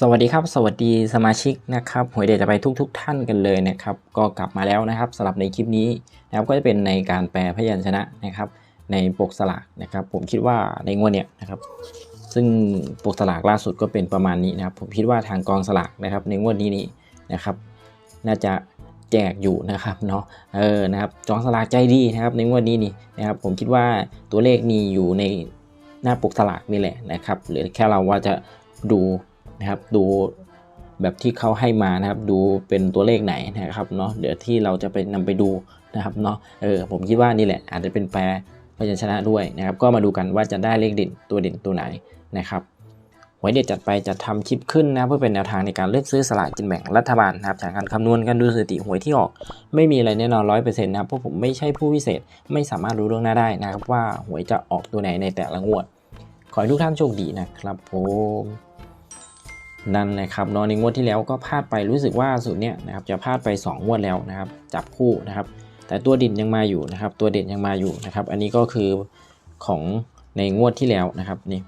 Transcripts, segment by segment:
สวัสดีครับสวัสดีสมาชิกนะครับหวยเดจะไปทุกๆทท่านกันเลยนะครับ ก็กลับมาแล้วนะครับสำหรับในคลิปนี้นะครับก็จะเป็นในการแปลพยัญชนะนะครับ ในปกสลากนะครับ ผมคิดว่าในงวดเนี้ยนะครับ ซึ่งปกสลากล่าสุดก็เป็นประมาณนี้นะครับ ผมคิดว่าทางกองสลากนะครับ ในงวดนี้นี่นะครับ น่าจะแจกอยู่นะครับเนาะเออนะครับจองสลากใจดีนะครับ ในงวดนี้นี่นะครับ ผมคิดว่าตัวเลขมีอยู่ในหน้าปกสลากนี่แหละนะครับหรือแค่เราว่าจะดู นะครับ ดูแบบที่เขาให้มานะครับ ดูเป็นตัวเลขไหนนะครับเนาะเดี๋ยวที่เราจะไปนำไปดูนะครับเนาะเออผมคิดว่านี่แหละ อาจจะเป็นแปลพยัญชนะด้วยนะครับ ก็มาดูกันว่าจะได้เลขเด่นตัวเด่นตัวไหนนะครับหวยเด็ดจัดไปจะทำคลิปขึ้นนะเพื่อเป็นแนวทางในการเลือกซื้อสลากกินแบ่งรัฐบาลนะครับจากการคำนวณกันดูสถิติหวยที่ออก ไม่มีอะไรแน่นอนร้อยเปอร์เซ็นต์นะครับเพราะผมไม่ใช่ผู้พิเศษไม่สามารถรู้ล่วงหน้าได้นะครับ ว่าหวยจะออกตัวไหนในแต่ละงวด ขอให้ทุกท่านโชคดีนะครับผม นั่นนะครับนอะในงวดที่แล้วก็พลาดไปรู้สึกว่าสูตรเนี้ยนะครับจะพลาดไป 2 งวดแล้วนะครับ จับคู่นะครับ แต่ตัวด่นยังมาอยู่นะครับ ตัวเด่นยังมาอยู่นะครับ อันนี้ก็คือของในงวดที่แล้วนะครับนี่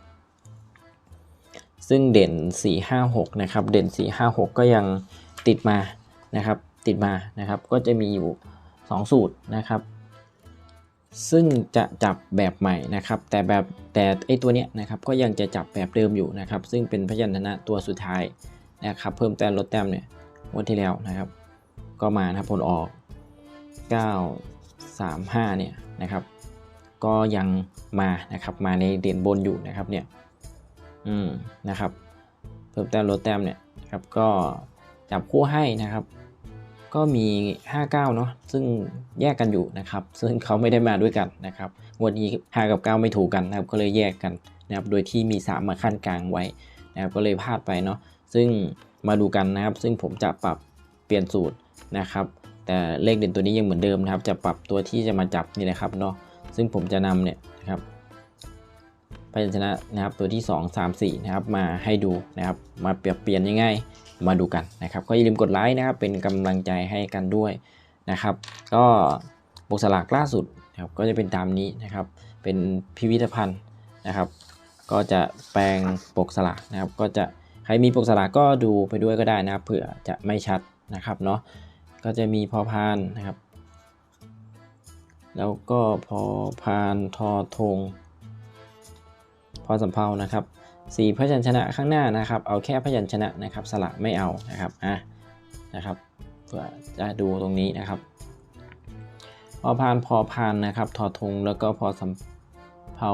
ซึ่งเด่น 456 นะครับ เด่น 456 ก็ยังติดมานะครับ ติดมานะครับ ก็จะมีอยู่ 2 สูตรนะครับ ซึ่งจะจับแบบใหม่นะครับ แต่แบบแต่ไอตัวเนี้ยนะครับก็ยังจะจับแบบเดิมอยู่นะครับ ซึ่งเป็นพยัญชนะตัวสุดท้ายนะครับ เพิ่มแต้มลดแต้มเนี่ยวันที่แล้วนะครับ ก็มานะครับผลออก 935 เนี่ยนะครับ ก็ยังมานะครับมาในเด่นบนอยู่นะครับเนี่ยอืมนะครับ เพิ่มแต้มลดแต้มเนี่ยครับก็จับคู่ให้นะครับ ก็มี 59 เนาะซึ่งแยกกันอยู่นะครับ ซึ่งเขาไม่ได้มาด้วยกันนะครับวันนี้ 5 กับ 9 ไม่ถูกกันนะครับ ก็เลยแยกกันนะครับ โดยที่มี 3 มาขั้นกลางไว้นะครับ ก็เลยพลาดไปเนาะ ซึ่งมาดูกันนะครับ ซึ่งผมจะปรับเปลี่ยนสูตรนะครับ แต่เลขเด่นตัวนี้ยังเหมือนเดิมนะครับ จะปรับตัวที่จะมาจับนี่แหละครับเนาะ ซึ่งผมจะนำเนี่ยนะครับพยัญชนะนะครับตัวที่ 2 3 4 นะครับมาให้ดูนะครับ มาเปรียบเปลี่ยนยังไง มาดูกันนะครับ ก็อย่าลืมกดไลค์นะครับ เป็นกำลังใจให้กันด้วยนะครับ ก็บกสลากล่าสุดนะครับก็จะเป็นตามนี้นะครับ เป็นพิพิธภัณฑ์นะครับ ก็จะแปลงปกสลากนะครับ ก็จะใครมีปกสลากก็ดูไปด้วยก็ได้นะครับเผื่อจะไม่ชัดนะครับเนาะก็จะมีพอพานนะครับ แล้วก็พอพานทอทงพอสำเพานะครับ สีพยัญชนะข้างหน้านะครับ เอาแค่พยัญชนะนะครับ สระไม่เอานะครับอะนะครับเพื่อจะดูตรงนี้นะครับพอพานพอพานนะครับทอทงแล้วก็พอสำเพา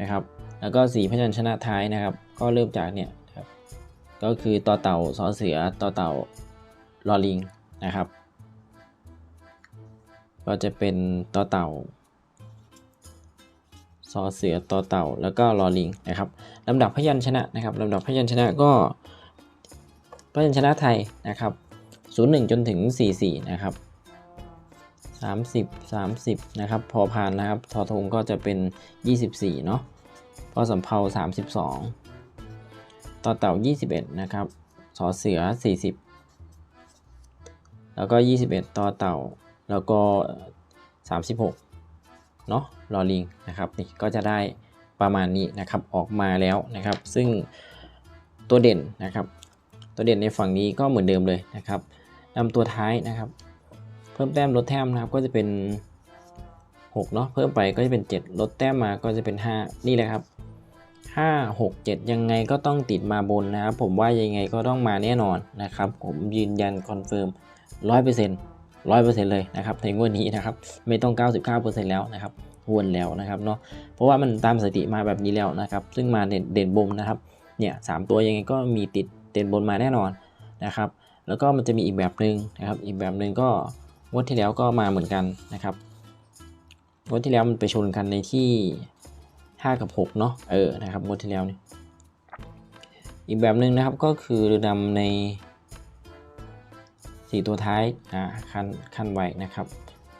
นะครับ แล้วก็สีพยัญชนะท้ายนะครับ ก็เริ่มจากเนี่ยครับก็คือต่อเต่าสอเสือต่อเต่าลอลิงนะครับ ก็จะเป็นต่อเต่า ซอเสือต่อเต่า แล้วก็ลอลิงนะครับลำดับพยัญชนะนะครับลำดับพยัญชนะก็พยัญชนะไทยนะครับ 01 จนถึง 44 นะครับ 30 30 นะครับ พอพานนะครับ ทอทงก็จะเป็น 24 เนาะพอสำเพา32 ต่อเต่า 21 นะครับสอเสือ 40 แล้วก็ 21 ต่อเต่า แล้วก็ 36 เนาะลอลิงนะครับนี่ก็จะได้ประมาณนี้นะครับออกมาแล้วนะครับ ซึ่งตัวเด่นนะครับ ตัวเด่นในฝั่งนี้ก็เหมือนเดิมเลยนะครับนำตัวท้ายนะครับ เพิ่มแต้มลดแต้มนะครับก็จะเป็น6เนาะเพิ่มไปก็จะเป็น 7 ลดแต้มมาก็จะเป็น 5 นี่แหละครับ 5 6 7 ยังไงก็ต้องติดมาบนนะครับ ผมว่ายังไงก็ต้องมาแน่นอนนะครับ ผมยืนยันคอนเฟิร์ม100%ร้อยเปอร์เซ็น ต์เลยนะครับในงวดนี้นะครับไม่ต้อง 99%แล้วนะครับวนแล้วนะครับเนาะเพราะว่ามันตามสถิติมาแบบนี้แล้วนะครับ ซึ่งมาเด่นเด่นบนนะครับเนี่ยสตัวยังไงก็มีติดเด่นบนมาแน่นอนนะครับ แล้วก็มันจะมีอีกแบบหนึ่งนะครับ อีกแบบหนึ่งก็งวดที่แล้วก็มาเหมือนกันนะครับงวดที่แล้วมันไปชนกันในที่ 5 กับ6เนาะเออนะครับงวดที่แล้วนี่อีกแบบหนึ่งนะครับก็คือนำใน สี่ตัวท้ายอ่าคันคันไว้นะครับ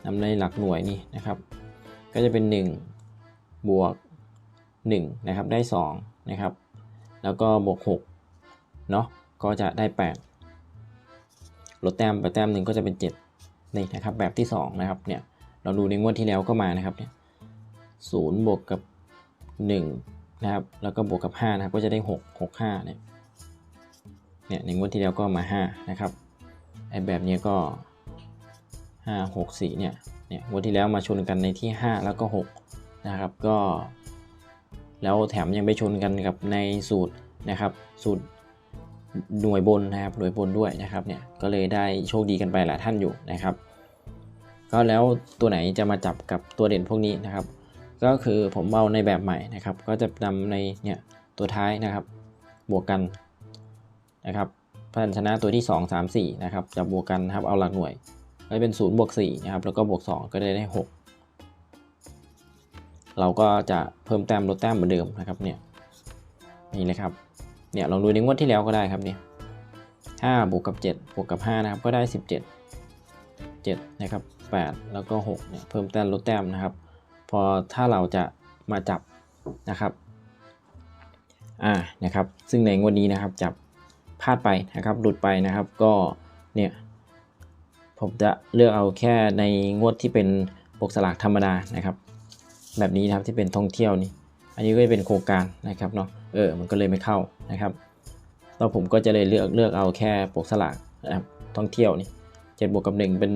นำในหลักหน่วยนี่นะครับ ก็จะเป็น 1 บวก1นะครับได้2นะครับ แล้วก็บวก6เนาะก็จะได้ 8 ลดแต้มไปแต้มหนึ่งก็จะเป็น 7 นี่นะครับ แบบที่ 2 นะครับเนี่ยเราดูในงวดที่แล้วก็มานะครับเนี่ยศูนย์บวกกับ 1 นะครับ แล้วก็บวกกับ5นะครับก็จะได้ 6 6 5เนี่ยเนี่ยในงวดที่แล้วก็มา 5 นะครับ ไอแบบนี้ก็ 5 6 4เนี่ยเนี่ยงวดที่แล้วมาชนกันในที่ 5 แล้วก็ 6 นะครับก็ แล้วแถมยังไปชนกันกับในสูตรนะครับ สูตรหน่วยบนนะครับหน่วยบนด้วยนะครับเนี่ยก็เลยได้โชคดีกันไปหลายท่านอยู่นะครับ ก็แล้วตัวไหนจะมาจับกับตัวเด่นพวกนี้นะครับ ก็คือผมเอาในแบบใหม่นะครับ ก็จะนำในเนี่ยตัวท้ายนะครับ บวกกันนะครับ พยัญชนะตัวที่ 2 3 4นะครับจะบวกกันนะครับเอาหลักหน่วยก็เป็น0บวก4นะครับแล้วก็บวก 2 ก็ได้ได้ 6 เราก็จะเพิ่มแต้มลดแต้มเหมือนเดิมนะครับเนี่ยนี่เลยครับเนี่ยลองดูในงวดที่แล้วก็ได้ครับเนี่ย5บวกกับ7บวกกับ5นะครับก็ได้ 17 7นะครับ8 แล้วก็6เนี่ยเพิ่มแต้มลดแต้มนะครับ พอถ้าเราจะมาจับนะครับอ่านะครับ ซึ่งในงวดนี้นะครับจับ พลาดไปนะครับหลุดไปนะครับก็เนี่ยผมจะเลือกเอาแค่ในงวดที่เป็นปกสลากธรรมดานะครับ แบบนี้นะครับที่เป็นท่องเที่ยวนี่อันนี้ก็จะเป็นโครงการนะครับเนาะเออมันก็เลยไม่เข้านะครับแล้วผมก็จะเลยเลือกเลือกเอาแค่ปกสลากนะครับท่องเที่ยวนี่เจ็ดบวกกับหนึ่งเป็น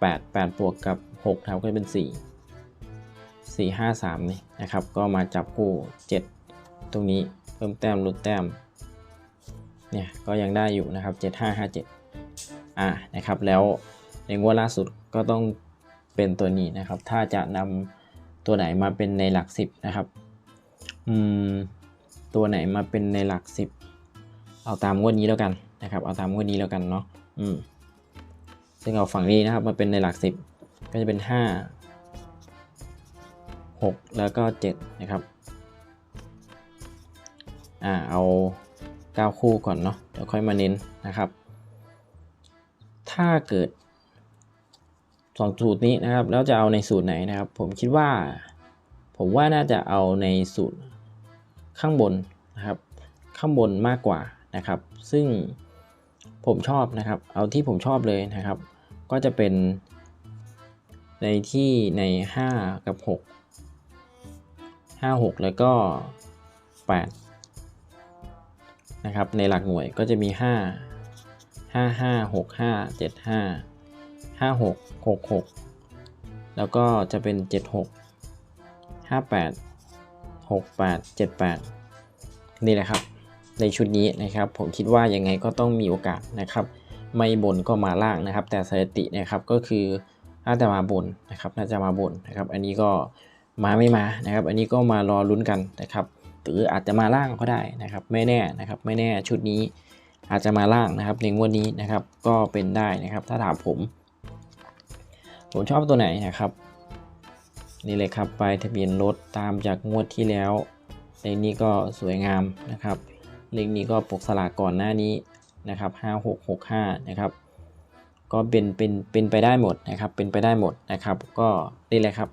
แปดแปดบวกกับหกนะครับก็จะเป็นสี่สี่ห้าสามนี่นะครับ ก็มาจับคู่เจ็ดตรงนี้เพิ่มแต้มลดแต้ม เนี่ยก็ยังได้อยู่นะครับเจ็ดห้าห้าเจ็ดอ่านะครับแล้วในงวดล่าสุดก็ต้องเป็นตัวนี้นะครับ ถ้าจะนำตัวไหนมาเป็นในหลักสิบนะครับอืมตัวไหนมาเป็นในหลักสิบเอาตามงวดนี้แล้วกันนะครับ เอาตามงวดนี้แล้วกันเนาะอืมซึ่งเอาฝั่งนี้นะครับมาเป็นในหลักสิบก็จะเป็นห้าหกแล้วก็เจ็ดนะครับอ่าเอา เก้าคู่ก่อนเนาะเดี๋ยวค่อยมาเน้นนะครับ ถ้าเกิดสองสูตรนี้นะครับ แล้วจะเอาในสูตรไหนนะครับ ผมคิดว่า ผมว่าน่าจะเอาในสูตรข้างบนนะครับ ข้างบนมากกว่านะครับ ซึ่งผมชอบนะครับ เอาที่ผมชอบเลยนะครับ ก็จะเป็นในที่ใน 5 กับ 6 5 6 แล้วก็ 8 นะครับในหลักหน่วยก็จะมี 5 5 5 6 5 7 5 5 6 6 6 แล้วก็จะเป็น 7 6 5 8 6 8 7 8 นี่แหละครับ ในชุดนี้นะครับ ผมคิดว่ายังไงก็ต้องมีโอกาสนะครับ ไม่บนก็มาล่างนะครับ แต่สถิตินะครับก็คือน่าจะมาบนนะครับ น่าจะมาบนนะครับ อันนี้ก็มาไม่มานะครับ อันนี้ก็มารอลุ้นกันนะครับ หรืออาจจะมาล่างก็ได้นะครับไม่แน่นะครับไม่แน่ชุดนี้อาจจะมาล่างนะครับในงวดนี้นะครับก็เป็นได้นะครับถ้าถามผม ผมชอบตัวไหนนะครับนี่เลยครับไปทะเบียนรถตามจากงวดที่แล้วเลขนี้ก็สวยงามนะครับเลขนี้ก็ปกสลากก่อนหน้านี้นะครับ5665นะครับก็เป็นเป็นเป็นไปได้หมดนะครับเป็นไปได้หมดนะครับ ก็นี่แหละครับ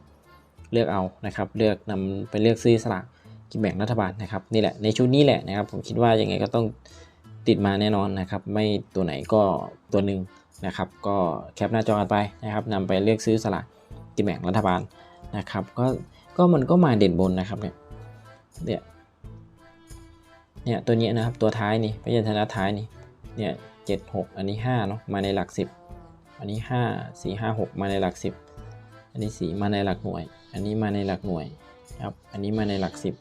เลือกเอานะครับ เลือกนำไปเลือกซื้อสลาก กินแบ่งรัฐบาลนะครับนี่แหละในชุดนี้แหละนะครับ ผมคิดว่ายังไงก็ต้องติดมาแน่นอนนะครับ ไม่ตัวไหนก็ตัวหนึ่งนะครับ ก็แคปหน้าจอกันไปนะครับนำไปเลือกซื้อสลากกินแบ่งรัฐบาลนะครับ ก็ก็มันก็มาเด่นบนนะครับเนี่ยเนี่ยเนี่ยตัวนี้นะครับตัวท้ายนี่พยัญชนะท้ายนี่เนี่ยเจ็ดหกอันนี้ห้าเนาะมาในหลักสิบอันนี้ห้าสี่ห้าหกมาในหลักสิบอันนี้สี่มาในหลักหน่วย อันนี้มาในหลักหน่วยครับอันนี้มาในหลักสิบ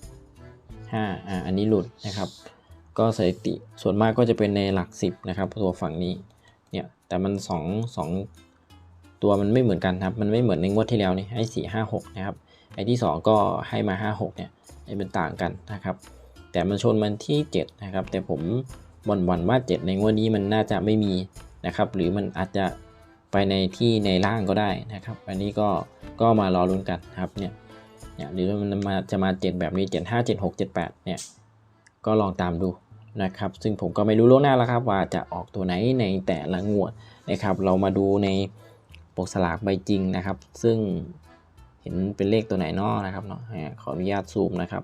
ห้าอ่าอันนี้หลุดนะครับ ก็สถิติส่วนมากก็จะเป็นในหลักสิบนะครับ ตัวฝั่งนี้เนี่ยแต่มันสองสองตัวมันไม่เหมือนกันครับ มันไม่เหมือนในงวดที่แล้วนี่ให้สี่ห้าหกนะครับไอ้ที่สองก็ให้มาห้าหกเนี่ยให้เป็นต่างกันนะครับ แต่มันชนมันที่ 7 นะครับ แต่ผมบ่นบ่นว่า 7 ในงวดนี้มันน่าจะไม่มีนะครับ หรือมันอาจจะไปในที่ในล่างก็ได้นะครับ อันนี้ก็ก็มารอลุ้นกันครับเนี่ย เนี่ยหรือมันมาจะมา 7 แบบนี้ 7 5 7 6 7 8เนี่ยก็ลองตามดูนะครับซึ่งผมก็ไม่รู้ล่วงหน้าแล้วครับ ว่าจะออกตัวไหนในแต่ละงวดนะครับ เรามาดูในปกสลากใบจริงนะครับ ซึ่งเห็นเป็นเลขตัวไหนนอนะครับเนาะขออนุญาตซูมนะครับ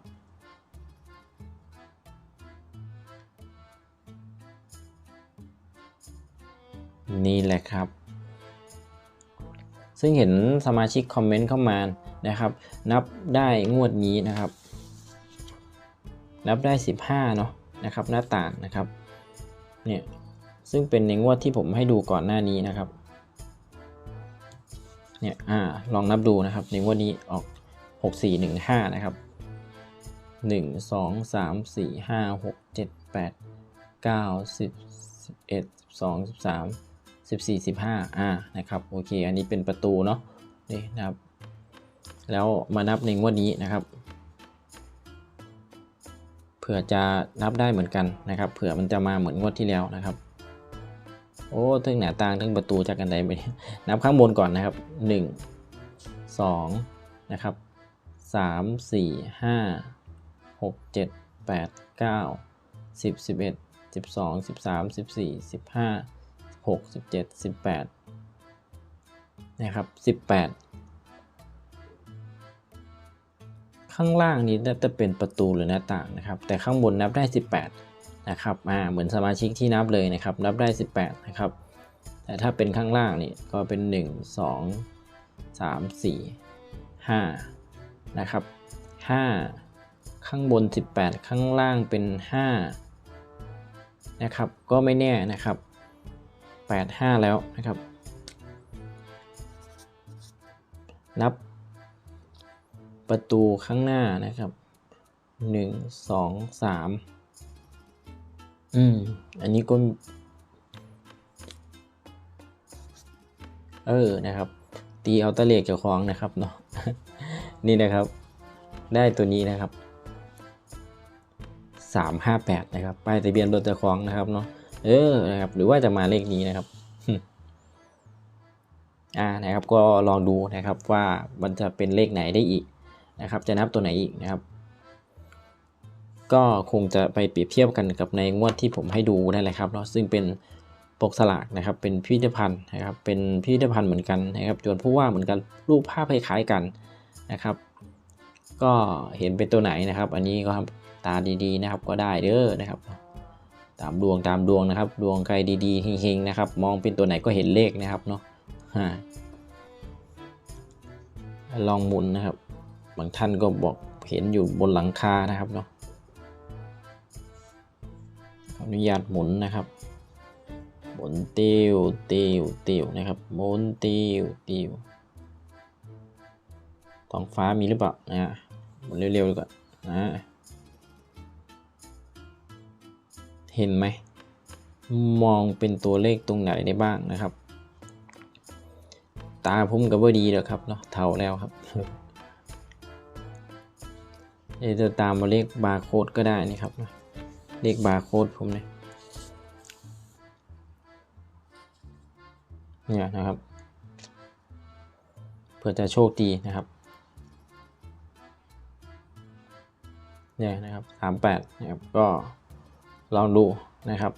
นี่แหละครับ ซึ่งเห็นสมาชิกคอมเมนต์เข้ามา นะครับ นับได้งวดนี้นะครับ นับได้ 15เนาะนะครับหน้าต่างนะครับเนี่ยซึ่งเป็นในงวดที่ผมให้ดูก่อนหน้านี้นะครับเนี่ยอ่าลองนับดูนะครับในงวดนี้ออก 6 4 1 5 นะครับ 1 2 3 4 5 6 7 8 9 10 11 12 13 14 15อ่านะครับโอเค อันนี้เป็นประตูเนาะนี่นะครับ แล้วมานับในงวดนี้นะครับ เผื่อจะนับได้เหมือนกันนะครับ เผื่อมันจะมาเหมือนงวดที่แล้วนะครับ โอ้ทึงหน้าต่างทึงประตูจากกันใดไปนับข้างบนก่อนนะครับ 1 2 นะครับ 3 4 5 6 7 8 9 10 11 12 13 14 15 16 17 18นะครับ18 ข้างล่างนี้น่าจะเป็นประตูหรือหน้าต่างนะครับ แต่ข้างบนนับได้ 18 นะครับอ่าเหมือนสมาชิกที่นับเลยนะครับ นับได้ 18 นะครับ แต่ถ้าเป็นข้างล่างนี่ก็เป็น 1 2 3 4 5 นะครับ 5 ข้างบน 18 ข้างล่างเป็น 5 นะครับ ก็ไม่แน่นะครับ 8 5 แล้วนะครับ นับ ประตูข้างหน้านะครับหนึ่งสองสามอืม อันนี้ก็เออนะครับ ตีเอาตะเลกเจ้าของนะครับเนาะนี่นะครับ ได้ตัวนี้นะครับสามห้าแปดนะครับป้ายทะเบียนรถเจ้าของนะครับเนาะเออนะครับ หรือว่าจะมาเลขนี้นะครับอ่านะครับก็ลองดูนะครับว่ามันจะเป็นเลขไหนได้อีก นะครับ จะนับตัวไหนอีกนะครับ ก็คงจะไปเปรียบเทียบกันกับในงวดที่ผมให้ดูนั่นแหละครับเนาะซึ่งเป็นปกสลากนะครับ เป็นพิพิธภัณฑ์นะครับ เป็นพิพิธภัณฑ์เหมือนกันนะครับจวนผู้ว่าเหมือนกันรูปภาพคล้ายๆกันนะครับ ก็เห็นเป็นตัวไหนนะครับ อันนี้ก็ตาดีๆนะครับก็ได้เด้อนะครับ ตามดวงตามดวงนะครับ ดวงใครดีๆเฮงๆนะครับ มองเป็นตัวไหนก็เห็นเลขนะครับเนาะลองหมุนนะครับ บางท่านก็บอกเห็นอยู่บนหลังคานะครับเนาะขออนุญาตหมุนนะครับหมุนติวติวติวนะครับหมุนติวติวท้องฟ้ามีหรือเปล่านะหมุนเร็วๆดีกว่านะเห็นไหมมองเป็นตัวเลขตรงไหนได้บ้างนะครับ ตาผมก็บ่ดีแล้วครับเนาะเท่าแล้วครับ จะตามมาเลขบาร์โค้ดก็ได้นี่ครับ เลขบาร์โค้ดผมเนี่ยเนี่ยนะครับ เพื่อจะโชคดีนะครับเนี่ยนะครับสามแปดนะครับก็ลองดูนะครับ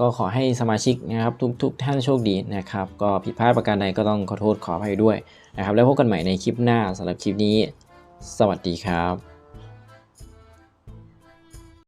ก็ขอให้สมาชิกนะครับทุกๆทท่านโชคดีนะครับ ก็ผิดพลาดประการใดก็ต้องขอโทษขออภัยด้วยนะครับ แล้วพบกันใหม่ในคลิปหน้าสำหรับคลิปนี้ สวัสดีครับ